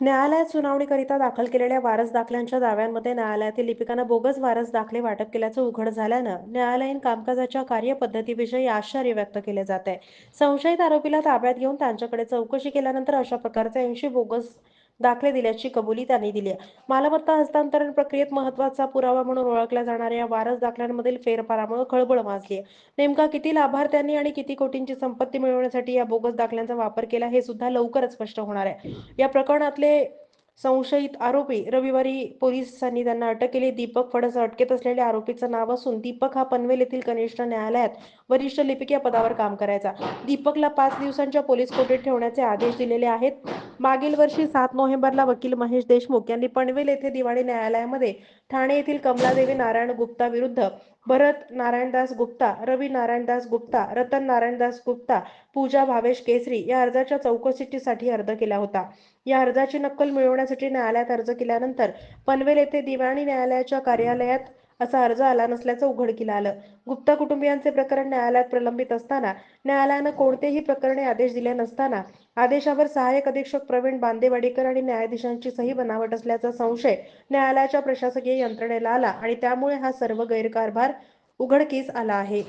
न्यायालयात सुनावणीकरिता दाखल केलेल्या वारस दाखल्यांच्या दाव्यांमध्ये न्यायालयातील लिपिकानं बोगस वारस दाखले वाटप केल्याचं उघड झाल्यानं न्यायालयीन कामकाजाच्या कार्यपद्धतीविषयी आश्चर्य व्यक्त केले जात आहे. संशयित आरोपीला ताब्यात घेऊन त्यांच्याकडे चौकशी केल्यानंतर अशा प्रकारचे ऐंशी बोगस दाखले दिल्याची कबुली त्यांनी दिली आहे. मालमत्ता हस्तांतरण प्रक्रियेत महत्त्वाचा पुरावा म्हणून ओळखल्या जाणाऱ्या वारस दाखल्यांमधील फेरफारामुळे खळबळ माजली आहे. नेमका किती लाभार्थ्यांनी आणि किती कोटींची संपत्ती मिळवण्यासाठी या बोगस दाखल्यांचा वापर केला हे सुद्धा लवकरच स्पष्ट होणार आहे. या प्रकरणातले संशयित आरोपी. रविवारी पोलिसांनी त्यांना अटक केली. दीपक फडस अटकेत असलेल्या आरोपीचं नाव असून दीपक हा पनवेल येथील कनिष्ठ न्यायालयात वरिष्ठ लिपिक या पदावर काम करायचा. दीपकला पाच दिवसांच्या पोलीस कोठडीत ठेवण्याचे आदेश दिलेले आहेत. मागील वर्षी सात नोव्हेंबरला वकील महेश देशमुख यांनी पनवेल येथे दिवाणी न्यायालयामध्ये ठाणे येथील कमलादेवी नारायण गुप्ता विरुद्ध भरत नारायणदास गुप्ता रवी नारायणदास गुप्ता रतन नारायणदास गुप्ता पूजा भावेश केसरी या अर्जाच्या चौकशीसाठी अर्ज केला होता. या अर्जाची नक्कल मिळवण्यासाठी न्यायालयात अर्ज केल्यानंतर पनवेल येथे दिवाणी न्यायालयाच्या कार्यालयात असा अर्ज आला नसल्याचं उघडकीला आलं. गुप्ता कुटुंबियांचे प्रकरण न्यायालयात प्रलंबित असताना न्यायालयानं कोणतेही प्रकरणे आदेश दिले नसताना आदेशावर सहाय्यक अधीक्षक प्रवीण बांदेवाडीकर आणि न्यायाधीशांची सही बनावट असल्याचा संशय न्यायालयाच्या प्रशासकीय यंत्रणेला आला आणि त्यामुळे हा सर्व गैरकारभार उघडकीस आला आहे.